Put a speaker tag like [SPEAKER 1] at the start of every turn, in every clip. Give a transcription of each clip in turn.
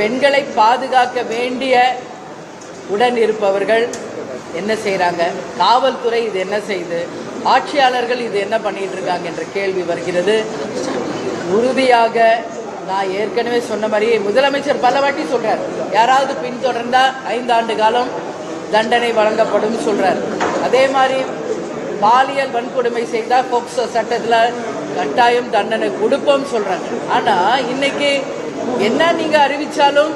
[SPEAKER 1] பெண்களை பாதுகாக்க வேண்டிய உடன் இருப்பவர்கள் என்ன செய்கிறாங்க காவல்துறை இது என்ன செய்யுது ஆட்சியாளர்கள் இது என்ன பண்ணிட்டு இருக்காங்க என்ற கேள்வி வருகிறது. உறுதியாக நான் ஏற்கனவே சொன்ன மாதிரி முதலமைச்சர் பல வாட்டி சொல்றார். யாராவது பின்தொடர்ந்தா ஐந்து ஆண்டு காலம் தண்டனை வழங்கப்படும் சொல்றார். அதே மாதிரி பாலியல் வன்கொடுமை செய்தால் போக்சோ சட்டத்தில் கட்டாயம் தண்டனை கொடுப்போம் சொல்றாங்க. ஆனா இன்னைக்கு என்ன நீங்க அறிவிச்சாலும்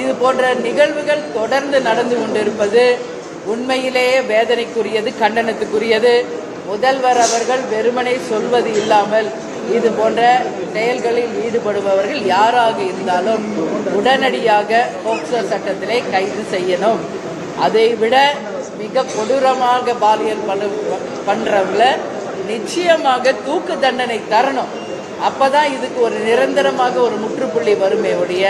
[SPEAKER 1] இது போன்ற நிகழ்வுகள் தொடர்ந்து நடந்து கொண்டிருப்பது உண்மையிலேயே வேதனைக்குரியது கண்டனத்துக்குரியது. முதல்வர் அவர்கள் வெறுமனை சொல்வது இல்லாமல் இது போன்ற செயல்களில் ஈடுபடுபவர்கள் யாராக இருந்தாலும் உடனடியாக போக்சோ சட்டத்திலே கைது செய்யணும். அதை விட மிக கொடூரமாக பாலியல் பண்ண பண்றவங்கள நிச்சயமாக தூக்கு தண்டனை தரணும். அப்பதான் இதுக்கு ஒரு நிரந்தரமாக ஒரு முற்றுப்புள்ளி வருமே ஒழிய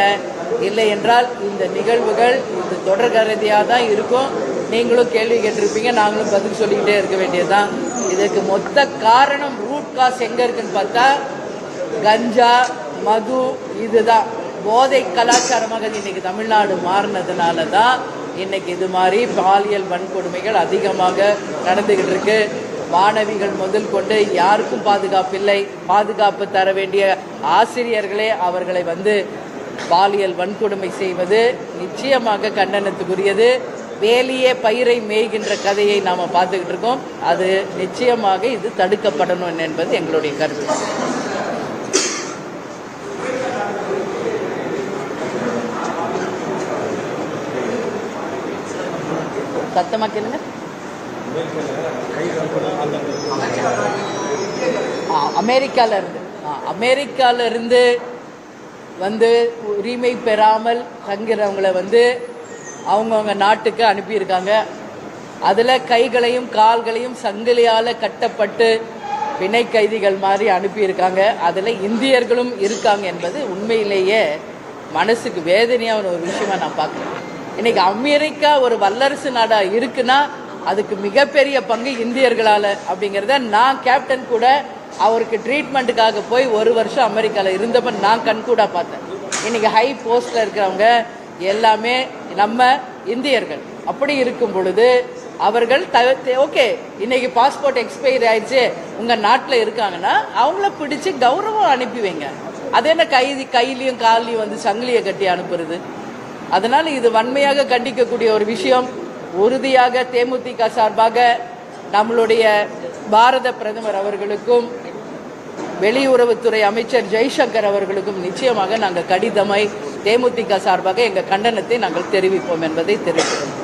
[SPEAKER 1] இல்லை என்றால் இந்த நிகழ்வுகள் இது தொடர்கரதியாக தான் இருக்கும். நீங்களும் கேள்வி கேட்டிருப்பீங்க நாங்களும் பதில் சொல்லிக்கிட்டே இருக்க வேண்டியதுதான். இதுக்கு மொத்த காரணம் ரூட் காஸ் எங்க இருக்குன்னு பார்த்தா கஞ்சா மது இதுதான். போதை கலாச்சாரமாக இன்னைக்கு தமிழ்நாடு மாறினதுனால தான் இன்னைக்கு இது மாதிரி பாலியல் வன்கொடுமைகள் அதிகமாக நடந்துகிட்டு இருக்கு. மாணவிகள் முதல் கொண்டு யாருக்கும் பாதுகாப்பு இல்லை பாதுகாப்பு தர வேண்டிய ஆசிரியர்களே அவர்களை வந்து பாலியல் வன்கொடுமை செய்வது நிச்சயமாக கண்டனத்துக்குரியது. வேலியே பயிரை மேய்கின்ற கதையை நாம பார்த்துக்கிட்டு இருக்கோம். அது நிச்சயமாக இது தடுக்கப்படணும் என்பது எங்களுடைய கருத்து. சத்தமாக கேளுங்க. ஆ, அமெரிக்கால இருந்து. ஆ, அமெரிக்கால இருந்து வந்து உரிமை பெறாமல் தங்குறவங்களை வந்து அவங்கவுங்க நாட்டுக்கு அனுப்பியிருக்காங்க. அதில் கைகளையும் கால்களையும் சங்கிலியால் கட்டப்பட்டு பிணை கைதிகள் மாதிரி அனுப்பியிருக்காங்க. அதில் இந்தியர்களும் இருக்காங்க என்பது உண்மையிலேயே மனசுக்கு வேதனையான ஒரு விஷயமா நான் பார்க்குறேன். இன்னைக்கு அமெரிக்கா ஒரு வல்லரசு நாடாக இருக்குன்னா அதுக்கு மிகப்பெரிய பங்கு இந்தியர்களால் அப்படிங்கிறத நான் கேப்டன் கூட அவருக்கு ட்ரீட்மெண்ட்டுக்காக போய் ஒரு வருஷம் அமெரிக்காவில் இருந்தப்ப நான் கண்கூட பார்த்தேன். இன்னைக்கு ஹை போஸ்ட்டில் இருக்கிறவங்க எல்லாமே நம்ம இந்தியர்கள். அப்படி இருக்கும் பொழுது அவர்கள் ஓகே இன்னைக்கு பாஸ்போர்ட் எக்ஸ்பைரி ஆயிடுச்சு. உங்கள் நாட்டில் இருக்காங்கன்னா அவங்கள பிடிச்சு கௌரவம் அனுப்பி வைங்க. அது என்ன கைதி கையிலையும் கால்லையும் வந்து சங்கிலியை கட்டி அனுப்புறது? அதனால இது வன்மையாக கண்டிக்கக்கூடிய ஒரு விஷயம். உறுதியாக தேமுதிக சார்பாக நம்மளுடைய பாரத பிரதமர் அவர்களுக்கும் வெளியுறவுத்துறை அமைச்சர் ஜெய்சங்கர் அவர்களுக்கும் நிச்சயமாக நாங்கள் கடிதமை தேமுதிக சார்பாக எங்கள் கண்டனத்தை நாங்கள் தெரிவிப்போம் என்பதை தெரிவிக்கிறோம்.